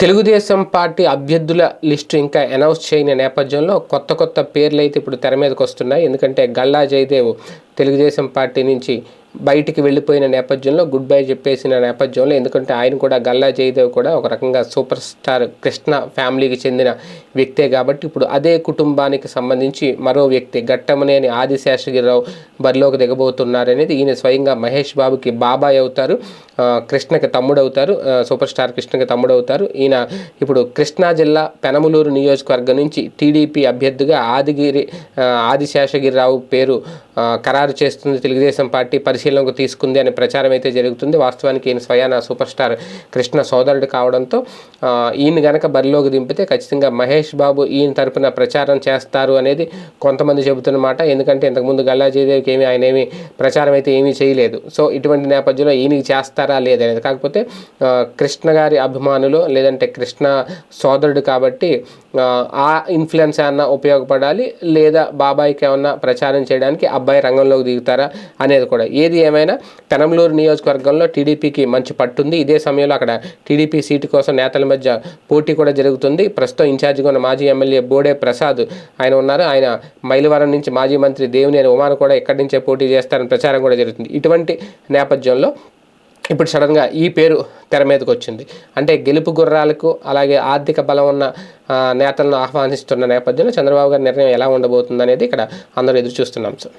Telugu Desam party అభ్యర్థుల list ఇంకా announce చేయని నేపథ్యంలో కొత్త కొత్త పేర్లు అయితే ఇప్పుడు తెర మీదకి వస్తున్నాయి ఎందుకంటే గల్లా జయదేవ్ తెలుగుదేశం పార్టీ నుంచి బయటికి వెళ్ళిపోయిన నేపథ్యంలో గుడ్ బై చెప్పేసిన నేపథ్యంలో ఎందుకంటే ఆయన కూడా గల్లా జయదేవ్ కూడా ఒక రకంగా సూపర్ స్టార్ కృష్ణ ఫ్యామిలీకి చెందిన వ్యక్తే కాబట్టి ఇప్పుడు అదే కుటుంబానికి సంబంధించి మరో వ్యక్తి ఘట్టమనేని ఆదిశేషగిరిరావు బరిలోకి దిగబోతున్నారనేది ఈయన స్వయంగా మహేష్ బాబుకి బాబాయ్ అవుతారు కృష్ణకి తమ్ముడు అవుతారు సూపర్ స్టార్ కృష్ణకి తమ్ముడు అవుతారు ఈయన ఇప్పుడు కృష్ణా జిల్లా పెనమలూరు నియోజకవర్గం నుంచి టీడీపీ అభ్యర్థిగా ఆదిగిరి ఆదిశేషగిరిరావు పేరు ఖరారు చేస్తుంది తెలుగుదేశం పార్టీ పరిశీలనకు తీసుకుంది అనే ప్రచారం అయితే జరుగుతుంది. వాస్తవానికి ఈయన స్వయాన సూపర్ స్టార్ కృష్ణ సోదరుడు కావడంతో ఈయన గనక బరిలోకి దింపితే ఖచ్చితంగా మహేష్ బాబు ఈయన తరపున ప్రచారం చేస్తారు అనేది కొంతమంది చెబుతున్నమాట ఎందుకంటే ఇంతకుముందు గల్లా జయదేవికి ఏమి ఆయన ఏమి ప్రచారం అయితే ఏమీ చేయలేదు. సో ఇటువంటి నేపథ్యంలో ఈయనకి చేస్తారా లేదనేది కాకపోతే కృష్ణ గారి అభిమానులు లేదంటే కృష్ణ సోదరుడు కాబట్టి ఆ, ఆ ఇన్ఫ్లుయెన్స్ ఏమన్నా ఉపయోగపడాలి లేదా బాబాయ్కి ఏమన్నా ప్రచారం చేయడానికి అబ్బాయి రంగంలోకి దిగుతారా అనేది కూడా. ఏది ఏమైనా పెనంలూరు నియోజకవర్గంలో టీడీపీకి మంచి పట్టుంది. ఇదే సమయంలో అక్కడ టీడీపీ సీటు కోసం నేతల మధ్య పోటీ కూడా జరుగుతుంది. ప్రస్తుతం ఇన్ఛార్జిగా ఉన్న మాజీ ఎమ్మెల్యే బోడే ప్రసాద్ ఆయన ఉన్నారు. ఆయన మైలవరం నుంచి మాజీ మంత్రి దేవినేని ఉమాను కూడా ఇక్కడి నుంచే పోటీ చేస్తారని ప్రచారం కూడా జరుగుతుంది. ఇటువంటి నేపథ్యంలో ఇప్పుడు సడన్గా ఈ పేరు తెర మీదకి వచ్చింది. అంటే గెలుపు గుర్రాలకు అలాగే ఆర్థిక బలం ఉన్న నేతలను ఆహ్వానిస్తున్న నేపథ్యంలో చంద్రబాబు గారి నిర్ణయం ఎలా ఉండబోతుంది అనేది ఇక్కడ అందరూ ఎదురు చూస్తున్నాం సార్.